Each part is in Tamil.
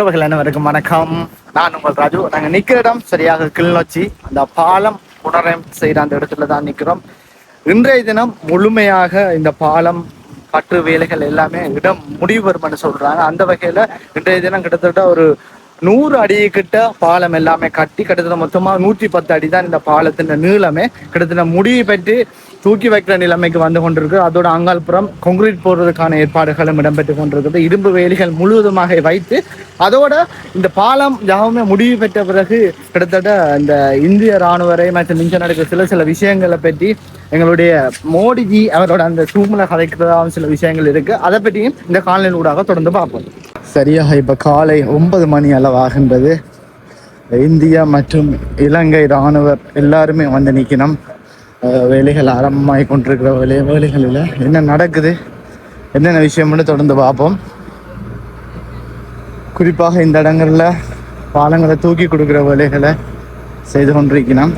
உறவுகள் அனைவருக்கும் வணக்கம். நான் உங்கள் ராஜு. நாங்கள் நிற்கிற இடம் சரியாக கிளிநொச்சி. அந்த பாலம் புனரம் செய்கிற அந்த இடத்துல தான் நிற்கிறோம் இன்றைய தினம் முழுமையாக இந்த பாலம் கட்டு வேலைகள் எல்லாமே இடம் முடிவு வரும்னு சொல்றாங்க. அந்த வகையில இன்றைய தினம் கிட்டத்தட்ட ஒரு நூறு அடி கிட்ட பாலம் எல்லாமே கட்டி கிட்டத்தட்ட மொத்தமா நூற்றி பத்து அடி தான் இந்த பாலத்தின் நீளமே கிட்டத்தட்ட முடிவு பெற்று தூக்கி வைக்கிற நிலைமைக்கு வந்து கொண்டிருக்கு. அதோட அங்கால்புறம் கொங்கிரீட் போடுறதுக்கான ஏற்பாடுகளும் இடம்பெற்று கொண்டிருக்கிறது. இரும்பு வேலிகள் முழுவதுமாக வைத்து அதோட இந்த பாலம் யாவுமே முடிவு பெற்ற பிறகு கிட்டத்தட்ட இந்த இந்திய ராணுவரை மற்றும் மிஞ்ச நடக்கிற சில சில விஷயங்களை பற்றி எங்களுடைய மோடிஜி அவரோட அந்த சூமில் கதைக்கிறதாகவும் சில விஷயங்கள் இருக்கு. அதை பற்றியும் இந்த காலநிலை ஊடாக தொடர்ந்து பார்ப்போம். சரியாக இப்ப காலை ஒன்பது மணி அளவாகின்றது இந்தியா மற்றும் இலங்கை இராணுவர் எல்லாருமே வந்து நிற்கணும். வேலைகள் ஆரம்பமாகி கொண்டிருக்கிற வேலை வேலைகளில் என்ன நடக்குது? என்னென்ன விஷயம்னு தொடர்ந்து பார்ப்போம். குறிப்பாக இந்த இடங்கள்ல பாலங்களை தூக்கி கொடுக்குற வேலைகளை செய்து கொண்டிருக்கணும்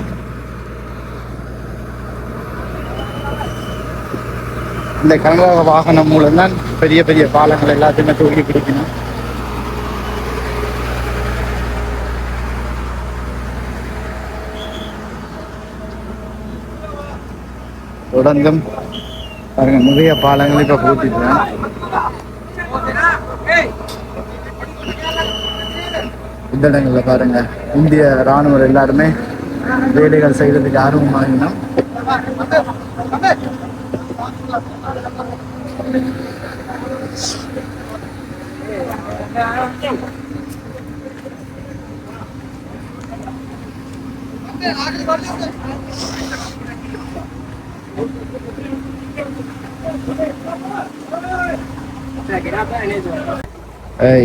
இந்த கனரக வாகனம் மூலம் தான் பெரிய பெரிய பாலங்கள் எல்லாத்தையுமே தூக்கி பிடிக்கணும் தொடர்ந்தும் பாருங்க நிறைய பாலங்கள் இப்ப பூட்டிட்டேன் இந்த இடங்களில் பாருங்க இந்திய ராணுவர் எல்லாருமே வேலைகள் செய்யறதுக்கு ஆர்வமாகினோம் அஹ்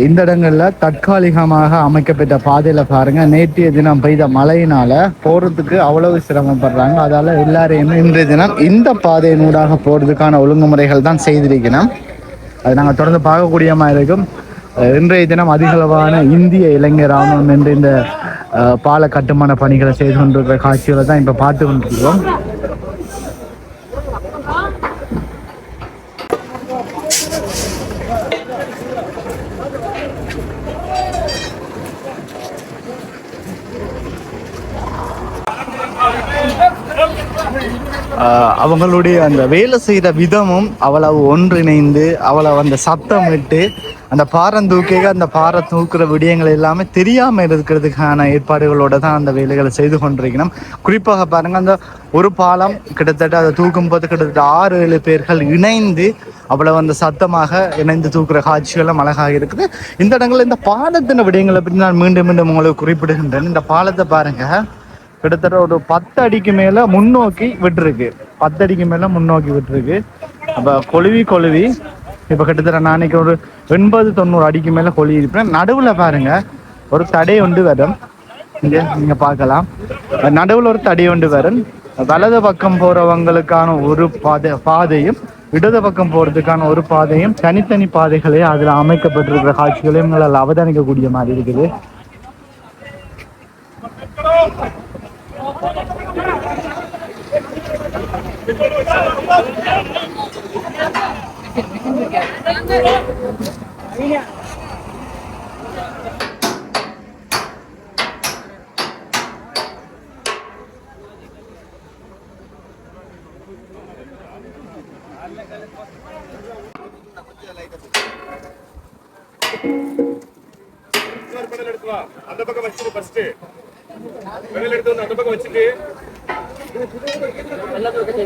இந்த இடங்கள்ல தற்காலிகமாக அமைக்கப்பட்ட பாதையில பாருங்க. நேற்றைய தினம் பெய்த மழையினால போறதுக்கு அவ்வளவு சிரமப்படுறாங்க அதால எல்லாரையுமே இன்றைய தினம் இந்த பாதையினூடாக போறதுக்கான ஒழுங்குமுறைகள் தான் செய்திருக்கணும். அது நாங்கள் தொடர்ந்து பார்க்கக்கூடிய மாதிரி இருக்கும். இன்றைய தினம் அதிகளவான இந்திய இளைஞர் ராணுவம் என்று இந்த பால கட்டுமான பணிகளை செய்து கொண்டிருக்கிற காட்சிகளை தான் இப்போ பார்த்து கொண்டிருக்கிறோம். அவங்களுடைய அந்த வேலை செய்கிற விதமும் அவ்வளவு ஒன்றிணைந்து அவ்வளவு அந்த சத்தம் விட்டு அந்த பாரம் தூக்க அந்த பாறை தூக்குற விடயங்கள் எல்லாமே தெரியாமல் இருக்கிறதுக்கான ஏற்பாடுகளோடு தான் அந்த வேலைகளை செய்து கொண்டிருக்கணும். குறிப்பாக பாருங்கள் அந்த ஒரு பாலம் கிட்டத்தட்ட அதை தூக்கும் போது கிட்டத்தட்ட ஆறு ஏழு பேர்கள் இணைந்து அவ்வளவு அந்த சத்தமாக இணைந்து தூக்குற காட்சிகளும் அழகாக இருக்குது. இந்த இடங்களில் இந்த பாலத்தின விடயங்களை பற்றி நான் மீண்டும் மீண்டும் உங்களுக்கு குறிப்பிடுகின்றேன். இந்த பாலத்தை பாருங்க. கிட்டத்தட்ட ஒரு பத்து அடிக்கு மேல முன்னோக்கி விட்டுருக்கு. பத்து அடிக்கு மேல முன்னோக்கி விட்டுருக்கு. அப்ப கொழுவி கொழுவி. இப்ப கிட்டத்தட்ட நாளைக்கு ஒரு எண்பது தொண்ணூறு அடிக்கு மேல கொழுவி இருப்பேன். நடுவுல பாருங்க ஒரு தடை ஒன்று வரும். இங்க நீங்க பார்க்கலாம். நடுவுல ஒரு தடை ஒன்று வரும். வலது பக்கம் போறவங்களுக்கான ஒரு பாதை பாதையும் இடது பக்கம் போறதுக்கான ஒரு பாதையும் தனித்தனி பாதைகளே அதுல அமைக்கப்பட்டிருக்கிற காட்சிகளையும் உங்களால் அவதானிக்கக்கூடிய மாதிரி இருக்குது. Yeah.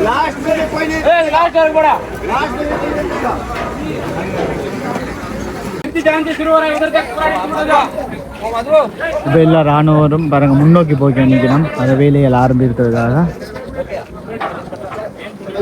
लास्ट में कोई नहीं ए लास्ट और बड़ा लास्ट में कोई नहीं देगा इतनी जान से शुरू हो रहा है उधर तक पूरा इतना जा இப்போ எல்லா இராணுவரும் பாருங்க முன்னோக்கி போய்க்க நிற்கணும் அந்த வேலைகள் ஆரம்பிக்கிறதுக்காக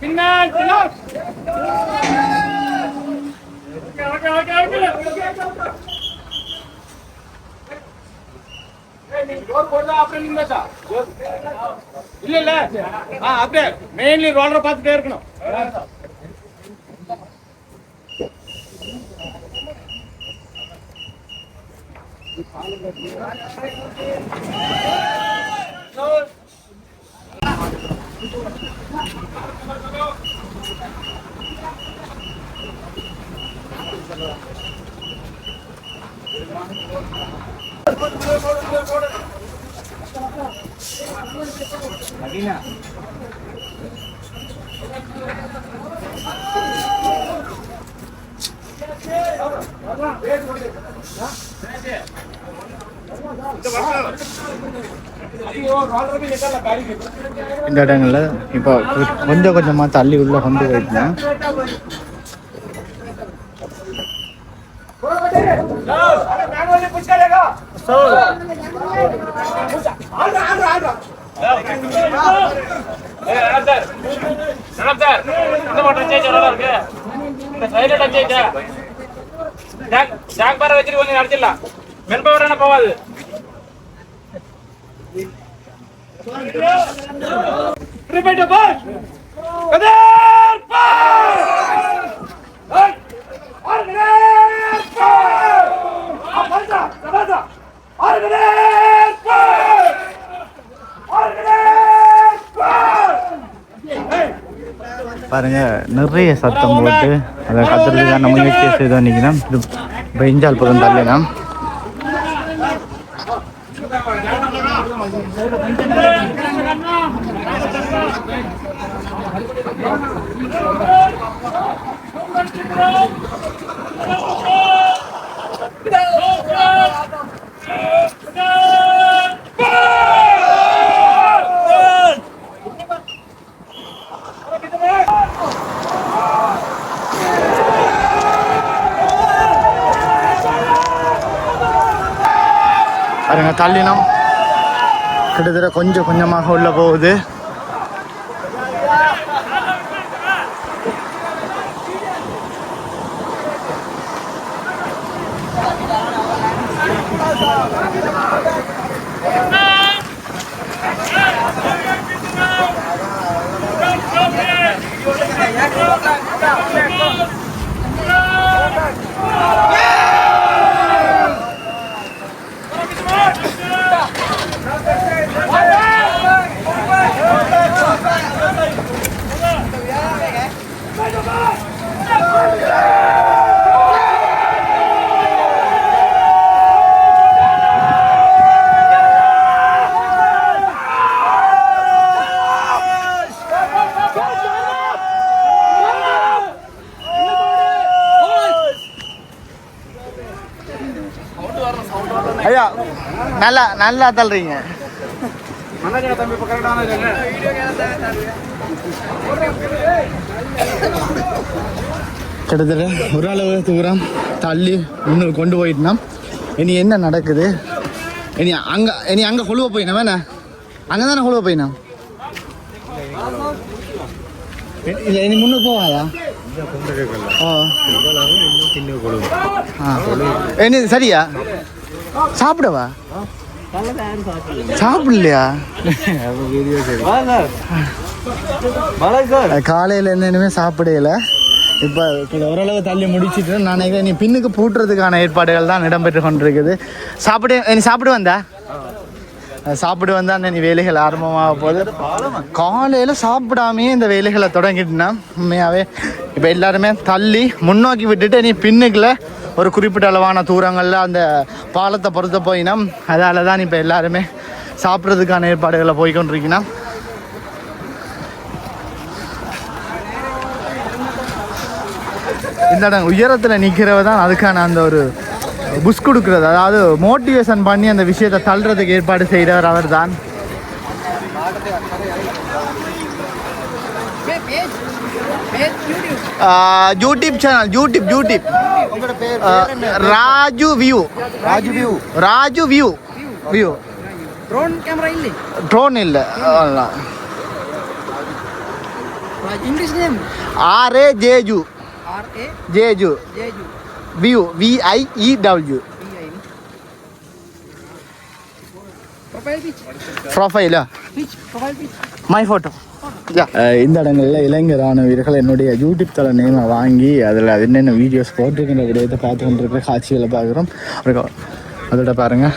பின்னால் பின்னால் ஓகே ஓகே ஓகே ஓகே இல்ல இல்ல ஆ அப்படியே மெயின்லி ரோலரை பார்த்துட்டே இருக்கணும் Magina. Magina. இந்த இடங்கள்ல இப்போ கொஞ்சம் கொஞ்சமா தள்ளி உள்ள கொண்டு போயிட்டேன் மேடம் சார் இந்த மட்டும் சேஞ்ச் நல்லா இருக்கு இந்த சைடுல டச் ஆயிட்டா ஜாக் ஜாக் பார வச்சிட்டு கொஞ்சம் அடிச்சிடலாம் மென் பவர் என்ன போகாது Repeat the ball. Kader pass. Hey. Arganer pass. Afanza, afanza. Arganer pass. Arganer pass. Hey. பாருங்க நிறைய சத்தம் போட்டு அதை கத்துறதுக்கான முயற்சியை செய்து நிற்கிறோம் இது பெஞ்சால் பக்கம் தள்ளினோம் பாருங்க தள்ளினோம் கிட்டத்தட்ட கொஞ்சம் கொஞ்சமாக உள்ள போகுது ஐயா நல்லா நல்லா தள்ளுறீங்க. கிட்டத்தட்ட ஒரு அளவு தூரம் தள்ளி இன்னும் கொண்டு போயிட்டோம் இனி என்ன நடக்குது? இனி அங்க இனி அங்க கொழுவ போயினா வேணா அங்க தானே கொழுவ போயினா இல்ல இனி முன்னுக்கு போவாதா? ஆ. ஆ. இனி சரியா? சாப்பிடவா? சாப்பிடலையா? காலையில இனிமே சாப்பிடல. இப்போ ஓரளவு தள்ளி முடிச்சிட்டு நான் நினைக்கிறேன் நீ பின்னுக்கு பூட்டுறதுக்கான ஏற்பாடுகள் தான் இடம்பெற்று கொண்டிருக்குது. சாப்பிடு நீ சாப்பிடு வந்தா? அஹ் சாப்பிட்டு வந்தா நீ வேலைகள் ஆரம்பமாக போகுது. காலையில் சாப்பிடாமே இந்த வேலைகளை தொடங்கிட்டுனா உண்மையாகவே இப்போ எல்லாருமே தள்ளி முன்னோக்கி விட்டுட்டு நீ பின்னுக்குள்ள ஒரு குறிப்பிட்ட அளவான தூரங்களில் அந்த பாலத்தை பொறுத்த போயினா அதால் தான் இப்போ எல்லாருமே சாப்பிட்றதுக்கான ஏற்பாடுகளை போய்கொண்டிருக்கீங்கன்னா இந்த இடம் உயரத்தில் நிற்கிறவ தான் அதுக்கான அந்த ஒரு புஷ் கொடுக்குறது. அதாவது மோட்டிவேஷன் பண்ணி அந்த விஷயத்தை தள்ளுறதுக்கு ஏற்பாடு செய்கிறவர் அவர் தான் YouTube channel YouTube YouTube. Raju view. Raju view. Raju view. View. Drone camera ഇല്ല? ഡ്രോൺ ഇല്ല. English name R A ജേജു R A ജേജു ജേജു view V I E W profile pic profile pic my photo இந்த இடங்களில் இளைஞர் வீரர்கள் என்னுடைய யூடியூப் தள நேமை வாங்கி அதில் அது என்னென்ன வீடியோஸ் போட்டிருக்கின்ற விடயத்தை பார்த்து கொண்டிருக்கிற காட்சிகளை பார்க்குறோம். ஒரு- அதோட பாருங்கள்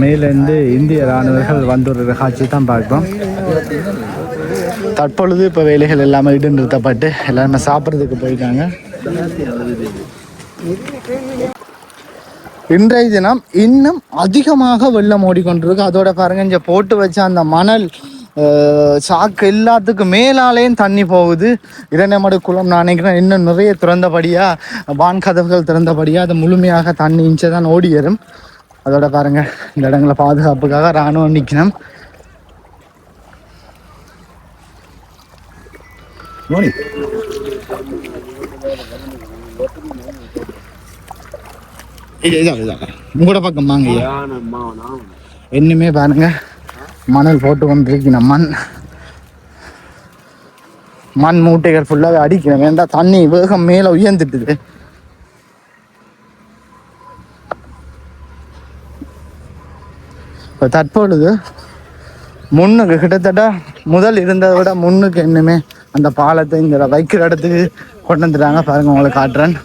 மேலேருந்து இந்திய இராணுவர்கள் வந்துடுற காட்சி தான் பார்க்குறோம் தற்பொழுது இப்போ வேலைகள் எல்லாமே இடு நிறுத்தப்பட்டு எல்லாருமே சாப்பிட்றதுக்கு போயிட்டாங்க. இன்றைய தினம் இன்னும் அதிகமாக வெள்ளம் ஓடிக்கொண்டிருக்கு. அதோட பாருங்க இங்க போட்டு வச்ச அந்த மணல் சாக்கு எல்லாத்துக்கும் மேலாலேயும் தண்ணி போகுது. இரண்டமடு குளம் நான் நினைக்கிறேன் இன்னும் நிறைய திறந்தபடியா வான் கதவுகள் திறந்தபடியா அது முழுமையாக தண்ணி இன்ச்சு தான் ஓடி வரும் அதோட பாருங்க இந்த இடங்களை பாதுகாப்புக்காக ராணுவம் நிற்கணும். மோனி. இது இதான் இதான் உங்களோட பக்கம் வாங்க ஐயா. இன்னுமே பாருங்க. மணல் போட்டு கொண்டிருக்கணும் மண். மண் மூட்டைகள் ஃபுல்லாகவே அடிக்கணும் வேண்டாம் தண்ணி வேகம் மேலே உயர்ந்துட்டுது. இப்போ தற்பொழுது முன்னுக்கு கிட்டத்தட்ட முதல் இருந்ததை விட முன்னுக்கு இன்னுமே அந்த பாலத்தை இங்கே வைக்கிற இடத்துக்கு கொண்டு வந்துட்டாங்க. பாருங்க உங்களை காட்டுறேன்.